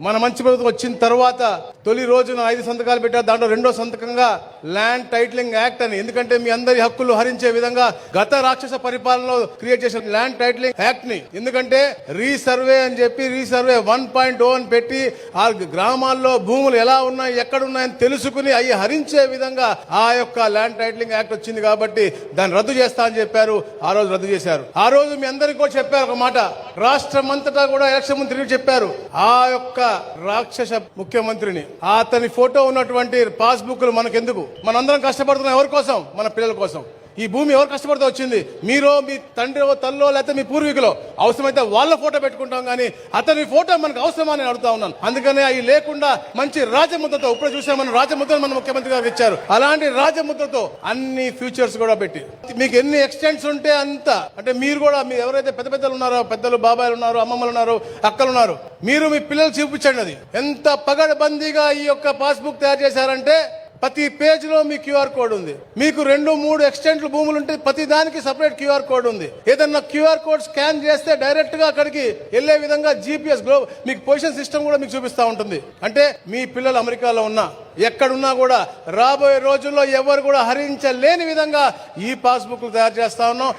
మన మంచి ప్రభుత్వం వచ్చిన తర్వాత తొలి రోజున ఐదు సంతకాలు పెట్టారు. దాంట్లో రెండో సంతకంగా ల్యాండ్ టైటిలింగ్ యాక్ట్ అని. ఎందుకంటే మీ అందరి హక్కులు హరించే విధంగా గత రాక్షస పరిపాలనలో క్రియేట్ చేసిన ల్యాండ్ టైటిలింగ్ యాక్ట్ని. ఎందుకంటే రీసర్వే అని చెప్పి రీసర్వే వన్ పాయింట్ ఓ అని పెట్టి ఆ గ్రామాల్లో భూములు ఎలా ఉన్నాయి ఎక్కడ ఉన్నాయని తెలుసుకుని అవి హరించే విధంగా ఆ యొక్క ల్యాండ్ టైటిలింగ్ యాక్ట్ వచ్చింది కాబట్టి దాన్ని రద్దు చేస్తా అని చెప్పారు. ఆ రోజు రద్దు చేశారు. ఆ రోజు మీ అందరికీ కూడా చెప్పారు ఒక మాట. రాష్ట్రం అంతటా కూడా ఎలక్షన్ ముందు తిరిగి చెప్పారు. ఆ యొక్క రాక్షస ముఖ్యమంత్రిని. అతని ఫోటో ఉన్నటువంటి పాస్బుక్లు మనకెందుకు? మనందరం కష్టపడుతున్నాం ఎవరి కోసం? మన పిల్లల కోసం. ఈ భూమి ఎవరు కష్టపడితే వచ్చింది? మీరో మీ తండ్రో తల్లో లేకపోతే మీ పూర్వీకులో అవసరమైతే వాళ్ళ ఫోటో పెట్టుకుంటాం కానీ అతని ఫోటో మనకు అవసరమా అని అడుగుతా ఉన్నాను. అందుకనే అవి లేకుండా మంచి రాజముద్రతో ఇప్పుడు చూసాం మనం రాజముద్రను మన ముఖ్యమంత్రి గారు ఇచ్చారు. అలాంటి రాజముద్రతో అన్ని ఫ్యూచర్స్ కూడా పెట్టి. మీకు ఎన్ని ఎక్స్టెంట్స్ ఉంటే అంత. అంటే మీరు కూడా మీరు ఎవరైతే పెద్ద పెద్దలు ఉన్నారో పెద్దలు బాబాయిలు ఉన్నారు అమ్మమ్మలు ఉన్నారు అక్కలు ఉన్నారు మీరు మీ పిల్లలు చూపించండి అది. ఎంత పగడబందీగా ఈ యొక్క పాస్బుక్ తయారు చేశారంటే ప్రతి పేజ్లో మీ క్యూఆర్ కోడ్ ఉంది. మీకు రెండు మూడు ఎక్స్టెంట్లు భూములు ఉంటే ప్రతి దానికి సపరేట్ క్యూఆర్ కోడ్ ఉంది. ఏదన్నా క్యూఆర్ కోడ్ స్కాన్ చేస్తే డైరెక్ట్గా అక్కడికి వెళ్ళే విధంగా జీపీఎస్ గ్లో మీకు పొజిషన్ సిస్టమ్ కూడా మీకు చూపిస్తా ఉంటుంది. అంటే మీ పిల్లలు అమెరికాలో ఉన్నా ఎక్కడున్నా కూడా రాబోయే రోజుల్లో ఎవరు కూడా హరించలేని విధంగా ఈ పాస్బుక్లు తయారు చేస్తా ఉన్నాం.